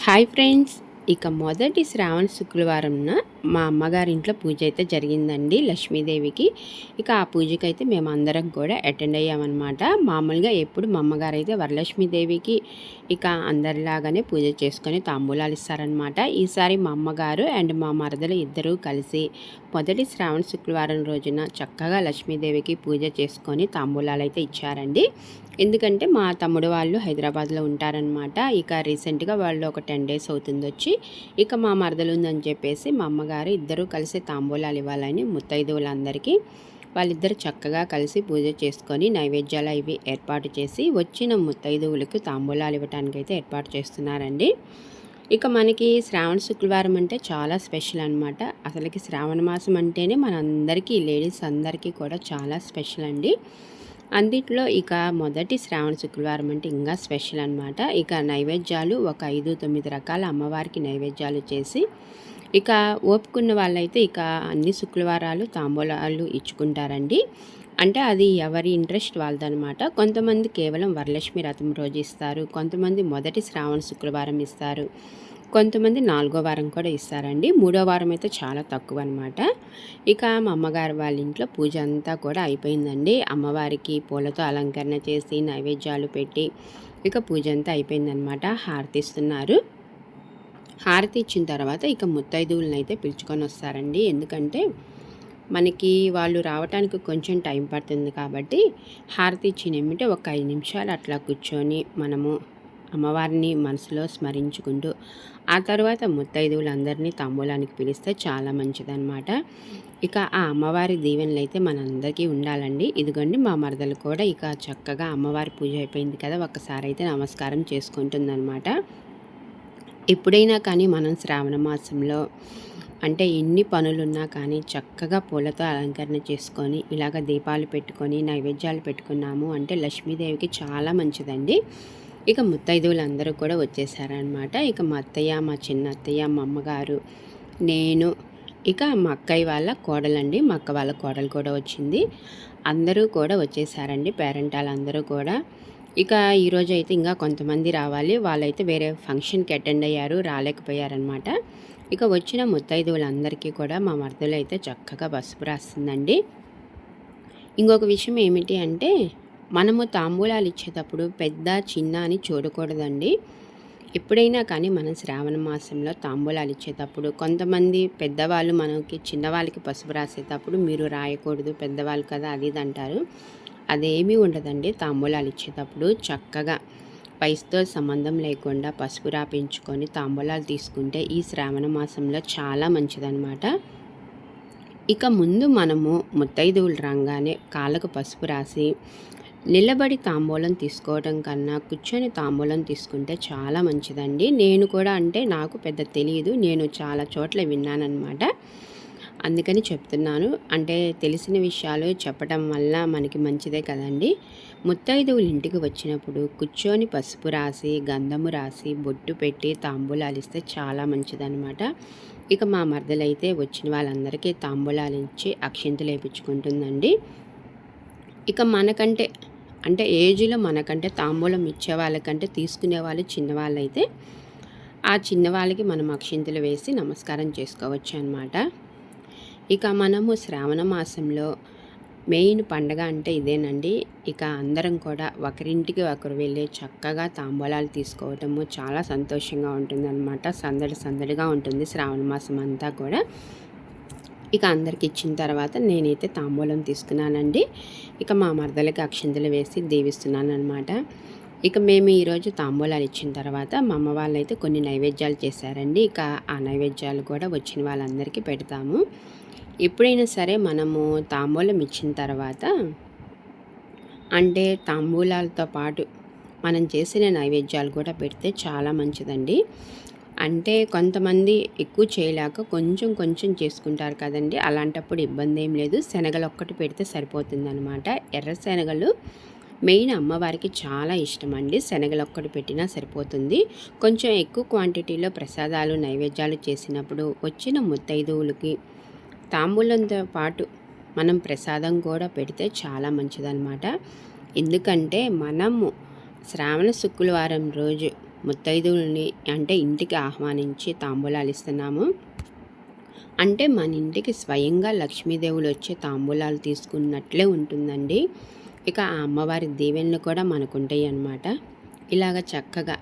Hi friends ఇక మొదటి శ్రావణ శుక్రవారంన మా అమ్మగారి ఇంట్లో పూజ అయితే జరిగిందండి లక్ష్మీదేవికి. ఇక ఆ పూజకి అయితే మేము అందరం కూడా అటెండ్ అయ్యామన్నమాట. మామూలుగా ఎప్పుడు మా అమ్మగారు అయితే వరలక్ష్మీదేవికి ఇక అందరిలాగానే పూజ చేసుకొని తాంబూలాలు ఇస్తారనమాట ఈసారి మా అమ్మగారు అండ్ మా మరదలు ఇద్దరూ కలిసి మొదటి శ్రావణ శుక్రవారం రోజున చక్కగా లక్ష్మీదేవికి పూజ చేసుకొని తాంబూలాలు అయితే ఇచ్చారండి. ఎందుకంటే మా తమ్ముడు వాళ్ళు హైదరాబాద్లో ఉంటారనమాట ఇక రీసెంట్గా వాళ్ళు ఒక టెన్ డేస్ అవుతుంది వచ్చి ఇక మా మరదలు ఉందని చెప్పేసి మా అమ్మగారు ఇద్దరూ కలిసి తాంబూలాలు ఇవ్వాలని ముత్తైదువులందరికీ వాళ్ళిద్దరు చక్కగా కలిసి పూజ చేసుకొని నైవేద్యాలు ఇవి ఏర్పాటు చేసి వచ్చిన ముత్తైదువులకు తాంబూలాలు ఇవ్వటానికి అయితే ఏర్పాటు చేస్తున్నారండి. ఇక మనకి శ్రావణ శుక్రవారం అంటే చాలా స్పెషల్ అనమాట అసలుకి శ్రావణ మాసం అంటేనే మనందరికీ లేడీస్ అందరికీ కూడా చాలా స్పెషల్ అండి. అందిట్లో ఇక మొదటి శ్రావణ శుక్రవారం అంటే ఇంకా స్పెషల్ అనమాట ఇక నైవేద్యాలు ఒక ఐదు తొమ్మిది రకాల అమ్మవారికి నైవేద్యాలు చేసి ఇక ఓపుకున్న వాళ్ళైతే ఇక అన్ని శుక్రవారాలు తాంబూలాలు ఇచ్చుకుంటారండి. అంటే అది ఎవరి ఇంట్రెస్ట్ వాళ్ళదనమాట కొంతమంది కేవలం వరలక్ష్మి రథం రోజు ఇస్తారు. కొంతమంది మొదటి శ్రావణ శుక్రవారం ఇస్తారు. కొంతమంది నాలుగో వారం కూడా ఇస్తారండి. మూడో వారం అయితే చాలా తక్కువ అనమాట ఇక మా అమ్మగారు వాళ్ళ ఇంట్లో పూజ అంతా కూడా అయిపోయిందండి. అమ్మవారికి పూలతో అలంకరణ చేసి నైవేద్యాలు పెట్టి ఇక పూజ అంతా అయిపోయిందనమాట హారతిస్తున్నారు. హారతి ఇచ్చిన తర్వాత ఇక ముత్తైదువులను అయితే పిలుచుకొని వస్తారండి. ఎందుకంటే మనకి వాళ్ళు రావడానికి కొంచెం టైం పడుతుంది కాబట్టి హారతి ఇచ్చిన ఏమిటంటే ఒక ఐదు నిమిషాలు అట్లా కూర్చొని మనము అమ్మవారిని మనసులో స్మరించుకుంటూ ఆ తర్వాత ముత్తైదువులందరినీ తాంబూలానికి పిలిస్తే చాలా మంచిదన్నమాట. ఇక ఆ అమ్మవారి దీవెనలు అయితే మనందరికీ ఉండాలండి. ఇదిగోండి మా మరదలు కూడా ఇక చక్కగా అమ్మవారి పూజ అయిపోయింది కదా ఒక్కసారి అయితే నమస్కారం చేసుకుంటుందన్నమాట. ఎప్పుడైనా కానీ మనం శ్రావణ మాసంలో అంటే ఎన్ని పనులున్నా కానీ చక్కగా పూలతో అలంకరణ చేసుకొని ఇలాగ దీపాలు పెట్టుకొని నైవేద్యాలు పెట్టుకున్నాము అంటే లక్ష్మీదేవికి చాలా మంచిదండి. ఇక ముత్తైదువులు అందరూ కూడా వచ్చేసారనమాట ఇక మా అత్తయ్య మా చిన్న అత్తయ్య మా అమ్మగారు నేను ఇక మా అక్కయ్య వాళ్ళ కోడలండి. మా అక్క వాళ్ళ కోడలు కూడా వచ్చింది. అందరూ కూడా వచ్చేసారండి. పేరెంటాలు అందరూ కూడా. ఇక ఈరోజు అయితే ఇంకా కొంతమంది రావాలి. వాళ్ళైతే వేరే ఫంక్షన్కి అటెండ్ అయ్యారు రాలేకపోయారనమాట ఇక వచ్చిన ముత్తైదువులందరికీ కూడా మా మరదలు అయితే చక్కగా పసుపు రాస్తుందండి. ఇంకొక విషయం ఏమిటి అంటే మనము తాంబూలాలు ఇచ్చేటప్పుడు పెద్ద చిన్న అని చూడకూడదండి. ఎప్పుడైనా కానీ మనం శ్రావణ మాసంలో తాంబూలాలు ఇచ్చేటప్పుడు కొంతమంది పెద్దవాళ్ళు మనకి చిన్నవాళ్ళకి పసుపు రాసేటప్పుడు మీరు రాయకూడదు పెద్దవాళ్ళు కదా అది ఇది అంటారు. అదేమీ ఉండదండి. తాంబూలాలు ఇచ్చేటప్పుడు చక్కగా పైస్తో సంబంధం లేకుండా పసుపు రాపించుకొని తాంబూలాలు తీసుకుంటే ఈ శ్రావణ మాసంలో చాలా మంచిదన్నమాట. ఇక ముందు మనము ముత్తైదువులు రాగానే కాళ్ళకు పసుపు రాసి నిలబడి తాంబూలం తీసుకోవడం కన్నా కూర్చొని తాంబూలం తీసుకుంటే చాలా మంచిదండి. నేను కూడా అంటే నాకు పెద్ద తెలియదు నేను చాలా చోట్ల విన్నానమాట అందుకని చెప్తున్నాను. అంటే తెలిసిన విషయాలు చెప్పడం వల్ల మనకి మంచిదే కదండి. ముత్తైదువులు ఇంటికి వచ్చినప్పుడు కూర్చొని పసుపు రాసి గంధము రాసి బొట్టు పెట్టి తాంబూలాలు ఇస్తే చాలా మంచిదనమాట ఇక మా మరదలైతే వచ్చిన వాళ్ళందరికీ తాంబూలాలు ఇచ్చి అక్షింతలు వేయించుకుంటుందండి ఇక మనకంటే అంటే ఏజ్లో మనకంటే తాంబూలం ఇచ్చే వాళ్ళకంటే తీసుకునే వాళ్ళు చిన్నవాళ్ళు అయితే ఆ చిన్నవాళ్ళకి మనం అక్షింతలు వేసి నమస్కారం చేసుకోవచ్చు అనమాట ఇక మనము శ్రావణ మాసంలో మెయిన్ పండగ అంటే ఇదేనండి. ఇక అందరం కూడా ఒకరింటికి ఒకరు వెళ్ళి చక్కగా తాంబూలాలు తీసుకోవటము చాలా సంతోషంగా ఉంటుందన్నమాట. సందడి సందడిగా ఉంటుంది శ్రావణ మాసం అంతా కూడా. ఇక అందరికి ఇచ్చిన తర్వాత నేనైతే తాంబూలం తీసుకున్నానండి. ఇక మా మరదలకి అక్షింతలు వేసి దీవిస్తున్నాను అనమాట ఇక మేము ఈరోజు తాంబూలాలు ఇచ్చిన తర్వాత మా అమ్మ వాళ్ళైతే కొన్ని నైవేద్యాలు చేశారండి. ఇక ఆ నైవేద్యాలు కూడా వచ్చిన వాళ్ళందరికీ పెడతాము. ఎప్పుడైనా సరే మనము తాంబూలం ఇచ్చిన తర్వాత అంటే తాంబూలాలతో పాటు మనం చేసిన నైవేద్యాలు కూడా పెడితే చాలా మంచిదండి. అంటే కొంతమంది ఎక్కువ చేయలేక కొంచెం కొంచెం చేసుకుంటారు కదండి. అలాంటప్పుడు ఇబ్బంది ఏం లేదు. శనగలు ఒక్కటి పెడితే సరిపోతుందనమాట ఎర్ర శనగలు మెయిన్ అమ్మవారికి చాలా ఇష్టం అండి శనగలు ఒక్కటి పెట్టినా సరిపోతుంది. కొంచెం ఎక్కువ క్వాంటిటీలో ప్రసాదాలు నైవేద్యాలు చేసినప్పుడు వచ్చిన ముత్తైదువులకి తాంబూలంతో పాటు మనం ప్రసాదం కూడా పెడితే చాలా మంచిదన్నమాట. ఎందుకంటే మనము శ్రావణ శుక్రవారం రోజు ముత్తైదువుల్ని అంటే ఇంటికి ఆహ్వానించి తాంబూలాలు ఇస్తున్నాము. అంటే మన ఇంటికి స్వయంగా లక్ష్మీదేవులు వచ్చే తాంబూలాలు తీసుకున్నట్లే ఉంటుందండి. ఇక ఆ అమ్మవారి దీవెనలు కూడా మనకుంటాయి అన్నమాట. ఇలాగ చక్కగా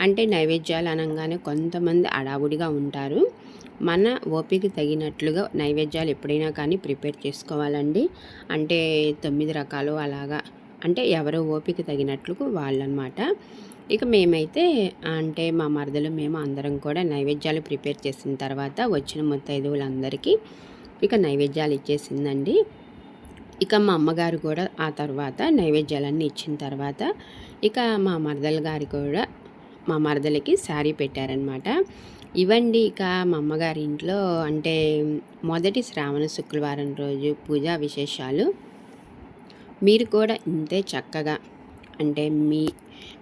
అంటే నైవేద్యాలు అనగానే కొంతమంది అడావుడిగా ఉంటారు. మన ఓపిక తగినట్లుగా నైవేద్యాలు ఎప్పుడైనా కానీ ప్రిపేర్ చేసుకోవాలండి. అంటే తొమ్మిది రకాలు అలాగా అంటే ఎవరో ఓపిక తగినట్లు వాళ్ళనమాట ఇక మేమైతే అంటే మా మరదలు మేము అందరం కూడా నైవేద్యాలు ప్రిపేర్ చేసిన తర్వాత వచ్చిన ముత్తైదువులందరికీ ఇక నైవేద్యాలు ఇచ్చేసిందండి. ఇక మా అమ్మగారు కూడా ఆ తర్వాత నైవేద్యాలన్నీ ఇచ్చిన తర్వాత ఇక మా మరదల గారు కూడా మా మరదలకి శారీ పెట్టారనమాట ఇవండి ఇక మా అమ్మగారి ఇంట్లో అంటే మొదటి శ్రావణ శుక్రవారం రోజు పూజా విశేషాలు. మీరు కూడా ఇంతే చక్కగా అంటే మీ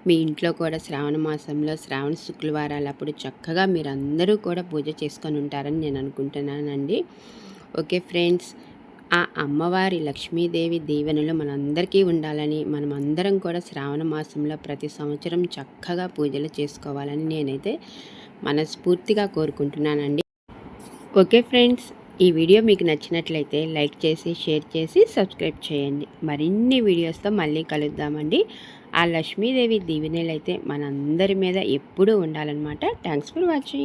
మీ ఇంట్లో కూడా శ్రావణ మాసంలో శ్రావణ శుక్రవారాలు అప్పుడు చక్కగా మీరు అందరూ కూడా పూజ చేసుకొని ఉంటారని నేను అనుకుంటున్నానండి. ఓకే ఫ్రెండ్స్ ఆ అమ్మవారి లక్ష్మీదేవి దీవెనలు మనందరికీ ఉండాలని మనం అందరం కూడా శ్రావణ మాసంలో ప్రతి సంవత్సరం చక్కగా పూజలు చేసుకోవాలని నేనైతే మనస్ఫూర్తిగా కోరుకుంటున్నానండి. ఓకే ఫ్రెండ్స్ ఈ వీడియో మీకు నచ్చినట్లయితే లైక్ చేసి షేర్ చేసి సబ్స్క్రైబ్ చేయండి. మరిన్ని వీడియోస్తో మళ్ళీ కలుద్దామండి. ఆ లక్ష్మీదేవి దీవెనలు అయితే మనందరి మీద ఎప్పుడూ ఉండాలన్నమాట. Thanks for watching.